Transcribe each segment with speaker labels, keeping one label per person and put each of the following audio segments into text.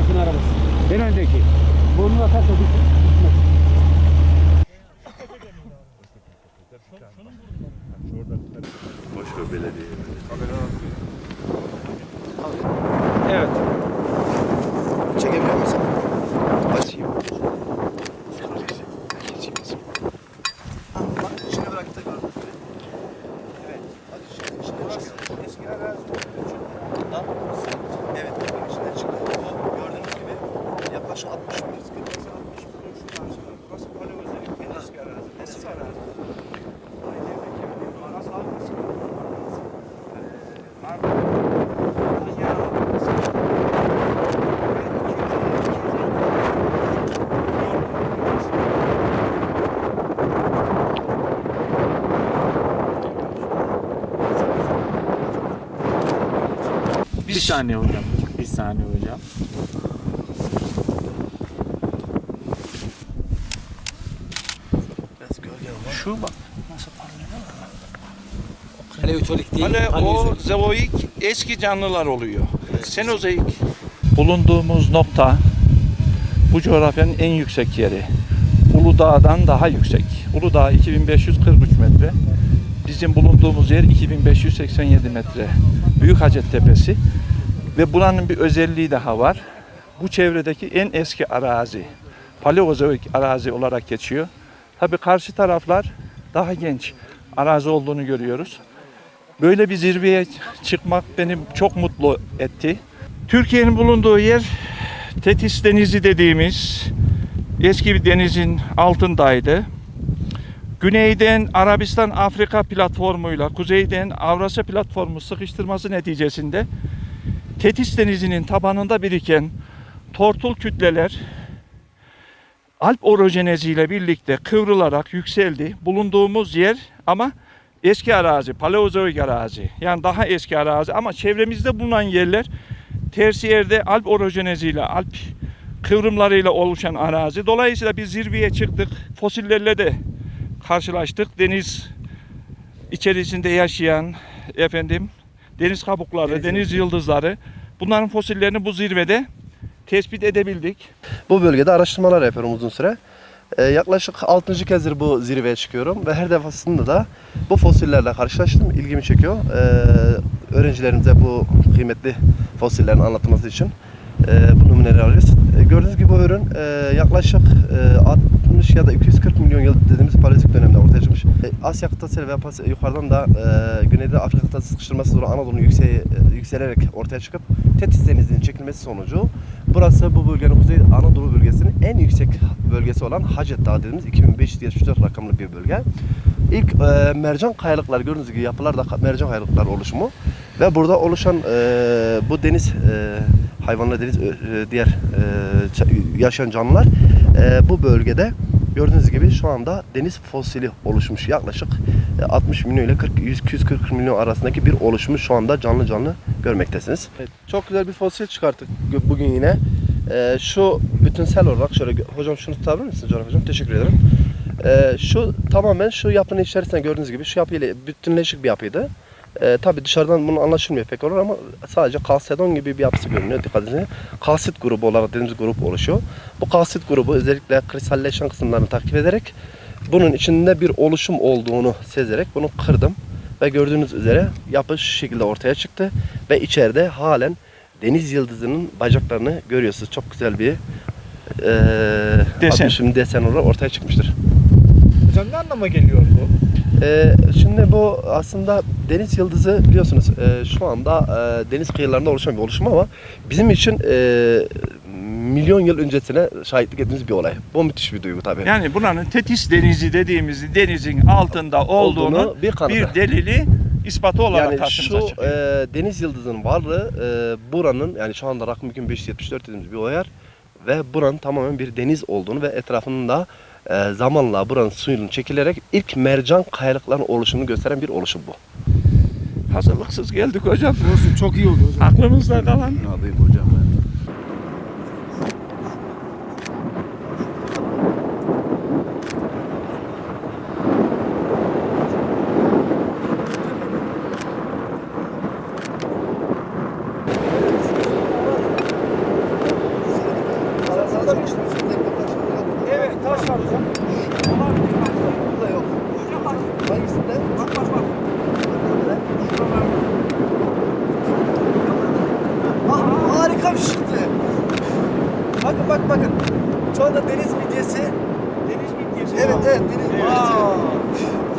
Speaker 1: Karşın arabası. En öndeki. Burnuna taş o gitmez.
Speaker 2: Başka belediye.
Speaker 1: Evet.
Speaker 3: Çekebiliyor musun?
Speaker 2: Açayım.
Speaker 3: Ah, bak içine bıraktı gördün mü? Evet. Hadi şimdi içine Burası eski arazi olduğu Evet, bakın içinden çıktı. Bu gördüğünüz gibi yaklaşık 60 milyon. 40 60 milyon şu karşıda. Burası Paleozoik en eski arazi. Eski arazi. Aynı evdeki evin Maras Halkası.
Speaker 4: Bir saniye hocam. Bir saniye hocam. Şu bak.
Speaker 1: Paleozolik değil.
Speaker 5: Hani o
Speaker 1: paleozolik.
Speaker 5: zevoik eski canlılar oluyor. Senozoik.
Speaker 4: Bulunduğumuz nokta bu coğrafyanın en yüksek yeri. Uludağ'dan daha yüksek. Uludağ 2543 metre. Bizim bulunduğumuz yer 2587 metre. Büyük Hacet Tepesi. Ve buranın bir özelliği daha var. Bu çevredeki en eski arazi. Paleozoik arazi olarak geçiyor. Tabii karşı taraflar daha genç arazi olduğunu görüyoruz. Böyle bir zirveye çıkmak beni çok mutlu etti. Türkiye'nin bulunduğu yer Tetis Denizi dediğimiz eski bir denizin altındaydı. Güneyden Arabistan Afrika platformuyla kuzeyden Avrasya platformu sıkıştırması neticesinde Tetis Denizi'nin tabanında biriken tortul kütleler Alp orojenezi ile birlikte kıvrılarak yükseldi. Bulunduğumuz yer ama eski arazi, paleozoik arazi. Yani daha eski arazi ama çevremizde bulunan yerler tersi yerde Alp orojenezi ile Alp kıvrımlarıyla oluşan arazi. Dolayısıyla biz zirveye çıktık. Fosillerle de karşılaştık. Deniz içerisinde yaşayan efendim deniz kabukları, deniz yıldızları bunların fosillerini bu zirvede tespit edebildik.
Speaker 3: Bu bölgede araştırmalar yapıyorum uzun süre. Ee, yaklaşık 6. kezdir bu zirveye çıkıyorum ve her defasında da bu fosillerle karşılaştım. İlgimi çekiyor. Ee, öğrencilerimize bu kıymetli fosillerin anlatılması için e, bu numuneleri alıyoruz. E, gördüğünüz gibi bu ürün e, yaklaşık e, 60 ya da 240 milyon yıl dediğimiz paleolitik dönemde ortaya çıkmış. E, Asya kıtası ve yukarıdan da e, güneyde Afrika kıtası sıkıştırması sonra Anadolu'nun yükse, e, yükselerek ortaya çıkıp Tetis Denizi'nin çekilmesi sonucu burası bu bölgenin Kuzey Anadolu bölgesinin en yüksek bölgesi olan Hacet Dağı dediğimiz 2574 rakamlı bir bölge. İlk e, mercan kayalıklar gördüğünüz gibi yapılar da mercan kayalıklar oluşumu ve burada oluşan e, bu deniz e, hayvanlar deniz e, diğer e, yaşayan canlılar e, bu bölgede gördüğünüz gibi şu anda deniz fosili oluşmuş yaklaşık 60 milyon ile 40 100 240 milyon arasındaki bir oluşumu şu anda canlı canlı görmektesiniz. çok güzel bir fosil çıkarttık bugün yine. E, şu bütünsel olarak şöyle hocam şunu tutabilir misiniz Coğrafya hocam? Teşekkür ederim. E, şu tamamen şu yapının içerisinde gördüğünüz gibi şu yapıyla bütünleşik bir yapıydı. E, tabii dışarıdan bunu anlaşılmıyor pek olur ama sadece kalsedon gibi bir yapısı görünüyor dikkat edin. Kalsit grubu olarak dediğimiz grup oluşuyor. Bu kalsit grubu özellikle kristalleşen kısımlarını takip ederek bunun içinde bir oluşum olduğunu sezerek bunu kırdım. Ve gördüğünüz üzere yapı şu şekilde ortaya çıktı. Ve içeride halen deniz yıldızının bacaklarını görüyorsunuz. Çok güzel bir eee
Speaker 4: Desen.
Speaker 3: şimdi desen olarak ortaya çıkmıştır.
Speaker 6: Hocam ne anlama geliyor bu?
Speaker 3: Ee, şimdi bu aslında deniz yıldızı biliyorsunuz e, şu anda e, deniz kıyılarında oluşan bir oluşum ama bizim için e, milyon yıl öncesine şahitlik ettiğimiz bir olay. Bu müthiş bir duygu tabii.
Speaker 4: Yani buranın Tetis Denizi dediğimiz denizin altında olduğunu,
Speaker 3: Olduğunu bir kanıtı.
Speaker 4: bir delili ispatı olarak
Speaker 3: yani
Speaker 4: karşımıza
Speaker 3: şu
Speaker 4: çıkıyor.
Speaker 3: e, deniz yıldızının varlığı e, buranın yani şu anda rakım 2574 dediğimiz bir olay ve buranın tamamen bir deniz olduğunu ve etrafının da e, zamanla buranın suyunun çekilerek ilk mercan kayalıkların oluşumunu gösteren bir oluşum bu.
Speaker 4: Hazırlıksız geldik hocam.
Speaker 6: Olsun çok iyi oldu hocam.
Speaker 4: Aklımızda kalan
Speaker 2: Ne yapayım hocam ben?
Speaker 3: Anda deniz midyesi.
Speaker 4: Deniz midyesi.
Speaker 3: Evet evet deniz midyesi.
Speaker 4: Aa,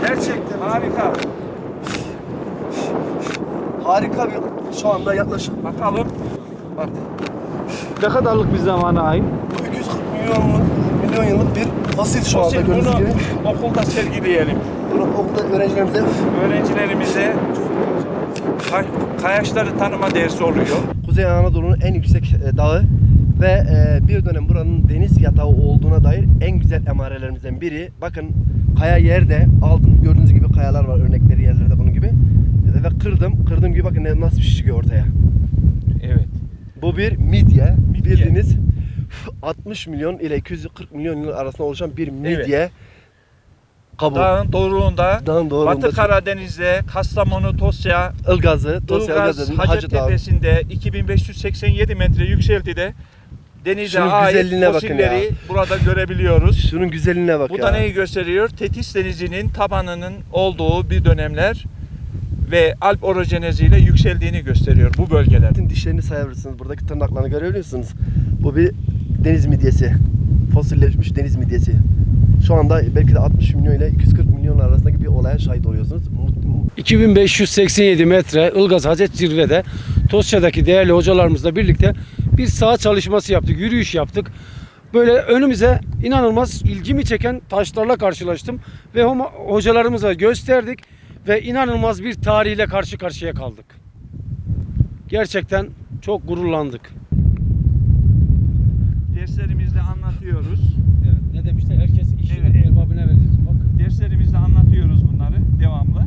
Speaker 3: Gerçekten
Speaker 4: harika.
Speaker 3: harika bir şu anda yaklaşık
Speaker 4: Bakalım. Bak.
Speaker 1: Ne kadarlık bir zamana ait?
Speaker 3: bu 240 milyonluk milyon yıllık bir fosil şu anda
Speaker 4: Fosil
Speaker 3: gördüğünüz
Speaker 4: bunu
Speaker 3: gibi.
Speaker 4: okulda sergileyelim.
Speaker 3: Bunu okulda öğrencilerimize
Speaker 4: Öğrencilerimize kay- kayaçları tanıma dersi oluyor.
Speaker 3: Kuzey Anadolu'nun en yüksek e, dağı ve e, bir dönem buranın deniz yatağı olduğuna dair en güzel emarelerimizden biri. Bakın kaya yerde aldım gördüğünüz gibi kayalar var örnekleri yerlerde bunun gibi. E, Ve kırdım. Kırdığım gibi bakın nasıl bir şey çıkıyor ortaya.
Speaker 4: Evet.
Speaker 3: Bu bir midye.
Speaker 4: Midye.
Speaker 3: Bildiğiniz 60 milyon ile 240 milyon yıl arasında oluşan bir midye kabuğu.
Speaker 4: Dağın doruğunda,
Speaker 3: Dağın doğruluğunda
Speaker 4: Batı Karadeniz'de, Kastamonu, Tosya,
Speaker 3: Ilgazı, Tosya
Speaker 4: Ilgaz,
Speaker 3: Hacı Dağı.
Speaker 4: Hacettepe'sinde 2587 metre yükseltide denize
Speaker 3: Şunun
Speaker 4: ait
Speaker 3: güzelliğine bakın
Speaker 4: fosilleri burada görebiliyoruz.
Speaker 3: Şunun güzelliğine bak
Speaker 4: Bu
Speaker 3: ya.
Speaker 4: da neyi gösteriyor? Tetis denizinin tabanının olduğu bir dönemler ve Alp orojeneziyle yükseldiğini gösteriyor bu bölgeler.
Speaker 3: Bütün dişlerini sayabilirsiniz. Buradaki tırnaklarını görebiliyorsunuz. Bu bir deniz midyesi. Fosilleşmiş deniz midyesi. Şu anda belki de 60 milyon ile 240 milyon arasındaki bir olaya şahit oluyorsunuz. Mu- mu-
Speaker 1: 2587 metre Ilgaz Hacet Zirve'de Tosya'daki değerli hocalarımızla birlikte bir saha çalışması yaptık, yürüyüş yaptık. Böyle önümüze inanılmaz ilgimi çeken taşlarla karşılaştım ve hocalarımıza gösterdik ve inanılmaz bir tarihle karşı karşıya kaldık. Gerçekten çok gururlandık.
Speaker 4: Derslerimizde anlatıyoruz.
Speaker 1: Ne demişler? Herkes işini
Speaker 4: Evet.
Speaker 1: erbabına verir. Bak
Speaker 4: Derslerimizde anlatıyoruz bunları devamlı.